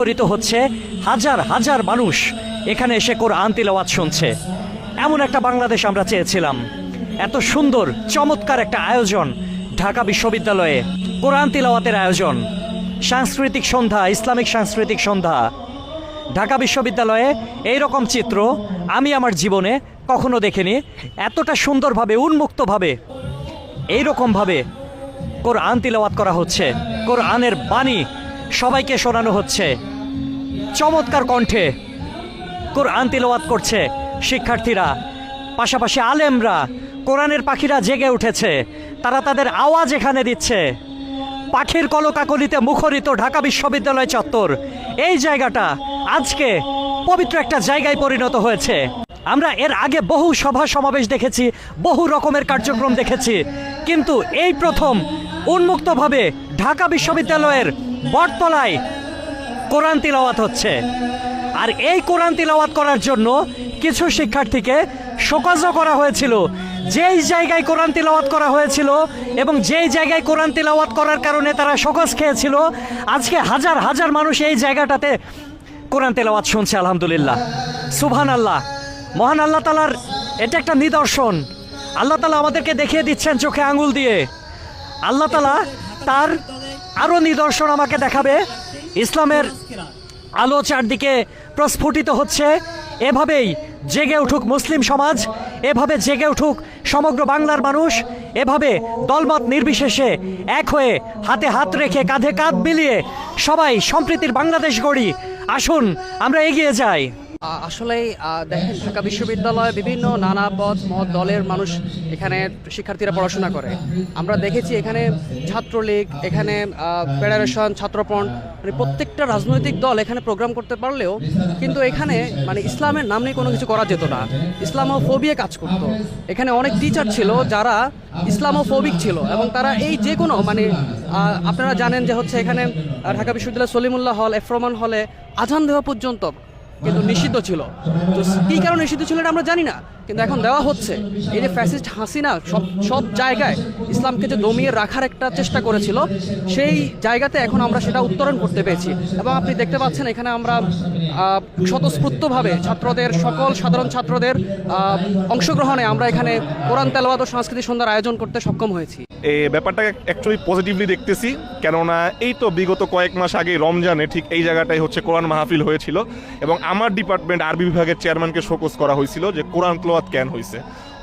মুখরিত হচ্ছে হাজার হাজার মানুষ। এখানে এসে কোরআন তিলাওয়াত শুনছে। এমন একটা বাংলাদেশ আমরা চেয়েছিলাম। এত সুন্দর, চমৎকার একটা আয়োজন ঢাকা বিশ্ববিদ্যালয়ে, কোরআন তিলাওয়াতের আয়োজন। সাংস্কৃতিক সন্ধ্যা, ইসলামিক সাংস্কৃতিক সন্ধ্যা। ঢাকা বিশ্ববিদ্যালয়ে এই রকম চিত্র আমি আমার জীবনে কখনো দেখিনি। এতটা সুন্দরভাবে, উন্মুক্তভাবে এই রকমভাবে কোরআন তিলাওয়াত করা হচ্ছে। কোরআনের বাণী সবাইকে শোনানো হচ্ছে। চমৎকার কণ্ঠে কোরআন তিলাওয়াত করছে শিক্ষার্থীরা। পাশাপাশি আলেমরা, কোরআনের পাখিরা জেগে উঠেছে। তারা তাদের আওয়াজ এখানে দিচ্ছে। পাখির কলকাকলিতে মুখরিত ঢাকা বিশ্ববিদ্যালয় চত্বর। এই জায়গাটা আজকে পবিত্র একটা জায়গায় পরিণত হয়েছে। আমরা এর আগে বহু সভা সমাবেশ দেখেছি, বহু রকমের কার্যক্রম দেখেছি। কিন্তু এই প্রথম উন্মুক্তভাবে ঢাকা বিশ্ববিদ্যালয়ের বটতলায় কোরআন তিলাওয়াত হচ্ছে। আর এই কোরআন তিলাওয়াত করার জন্য কিছু শিক্ষার্থীকে শোকজও করা হয়েছিল। যেই জায়গায় কোরআন তিলাওয়াত করা হয়েছিল এবং যেই জায়গায় কোরআন তিলাওয়াত করার কারণে তারা শোকজ খেয়েছিল, আজকে হাজার হাজার মানুষ এই জায়গাটাতে কোরআন তেলাওয়াত শুনছে, আলহামদুলিল্লাহ। সুবহান আল্লাহ মহান আল্লাহ তালার এটা একটা নিদর্শন। আল্লাহ তালা আমাদেরকে দেখিয়ে দিচ্ছেন চোখে আঙুল দিয়ে। আল্লাহ তালা তার আরও নিদর্শন আমাকে দেখাবে। ইসলামের আলো চারদিকে প্রস্ফুটিত হচ্ছে। এভাবেই জেগে উঠুক মুসলিম সমাজ, এভাবে জেগে উঠুক সমগ্র বাংলার মানুষ, এভাবে দলমত নির্বিশেষে এক হয়ে হাতে হাত রেখে কাঁধে কাঁধ মিলিয়ে সবাই সম্প্রীতির বাংলাদেশ গড়ি। আসুন, আমরা এগিয়ে যাই। আ- আসলেই দেখেন, ঢাকা বিশ্ববিদ্যালয়ে বিভিন্ন নানা পদ মত দলের মানুষ এখানে শিক্ষার্থীরা পড়াশোনা করে। আমরা দেখেছি এখানে ছাত্রলীগ, এখানে ফেডারেশন ছাত্রপণ মানে প্রত্যেকটা রাজনৈতিক দল এখানে প্রোগ্রাম করতে পারলেও কিন্তু এখানে মানে ইসলামের নাম নিয়ে কোনো কিছু করা যেত না। ইসলামোফোবিয়া কাজ করতো। এখানে অনেক টিচার ছিল যারা ইসলামোফোবিক ছিল এবং তারা এই যে কোনো মানে আপনারা জানেন যে হচ্ছে এখানে ঢাকা বিশ্ববিদ্যালয় সলিমুল্লাহ হল, এফরমান হলে আজান দেওয়া পর্যন্ত কিন্তু নিষিদ্ধ ছিল। তো কী কারণে নিষিদ্ধ ছিল এটা আমরা জানি না। কিন্তু এখন দেওয়া হচ্ছে। এই যে ফ্যাসিস্ট হাসিনা সব সব জায়গায় ইসলামকে যে দমিয়ে রাখার একটা চেষ্টা করেছিল, সেই জায়গাতে এখন আমরা সেটা উত্তরণ করতে পেরেছি। এবং আপনি দেখতে পাচ্ছেন এখানে আমরা স্বতঃস্ফূর্তভাবে ছাত্রদের, সকল সাধারণ ছাত্রদের অংশগ্রহণে আমরা এখানে কোরআন তেলবাদ ও সাংস্কৃতিক সন্ধ্যার আয়োজন করতে সক্ষম হয়েছি। এই ব্যাপারটা অ্যাকচুয়ালি পজিটিভলি দেখতেছি, কেননা এই তো বিগত কয়েক মাস আগে রমজানে ঠিক এই জায়গাটাই হচ্ছে কোরআন মাহফিল হয়েছিল, এবং আমার ডিপার্টমেন্ট আরবি বিভাগের চেয়ারম্যানকে শোকস করা হয়েছিল যে কোরআন ক্লোয়াত ক্যান হয়েছে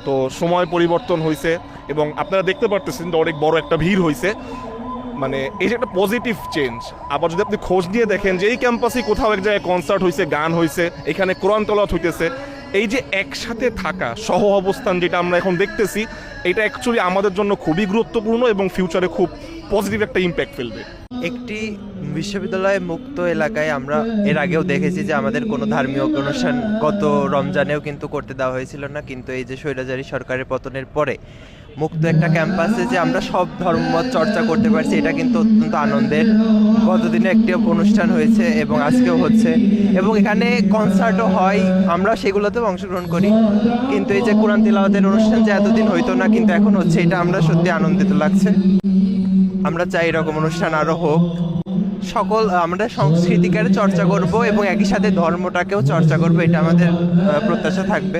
তো সময় পরিবর্তন হয়েছে এবং আপনারা দেখতে পারতেছেন যে অনেক বড় একটা ভিড় হয়েছে মানে এই যে একটা পজিটিভ চেঞ্জ আবার যদি আপনি খোঁজ নিয়ে দেখেন যে এই ক্যাম্পাসে কোথাও এক জায়গায় কনসার্ট হয়েছে গান হয়েছে এখানে কোরআন তলাত হইতেছে, এই যে একসাথে থাকা, সহ অবস্থান যেটা আমরা এখন দেখতেছি, এটা অ্যাকচুয়ালি আমাদের জন্য খুবই গুরুত্বপূর্ণ এবং ফিউচারে খুব পজিটিভ একটা ইম্প্যাক্ট ফেলবে। একটি বিশ্ববিদ্যালয় মুক্ত এলাকায় আমরা এর আগেও দেখেছি যে আমাদের কোনো ধর্মীয় অনুষ্ঠান গত রমজানেও কিন্তু করতে দেওয়া হয়েছিল না, কিন্তু এই যে স্বৈরাচারী সরকারের পতনের পরে মুক্ত একটা ক্যাম্পাসে যে আমরা সব ধর্ম চর্চা করতে পারছি, এটা কিন্তু অত্যন্ত আনন্দের। গতদিনে একটি অনুষ্ঠান হয়েছে এবং আজকেও হচ্ছে। এবং এখানে কনসার্টও হয়, আমরা সেগুলোতেও অংশগ্রহণ করি। কিন্তু এই যে কোরআন তিলাওয়াতের অনুষ্ঠান যে এতদিন হইতো না, কিন্তু এখন হচ্ছে, এটা আমরা সত্যি আনন্দিত লাগছে। আমরা চাই এরকম অনুষ্ঠান আরও হোক। সকল, আমরা সংস্কৃতিকে চর্চা করব এবং একই সাথে ধর্মটাকেও চর্চা করব, এটা আমাদের প্রত্যাশা থাকবে।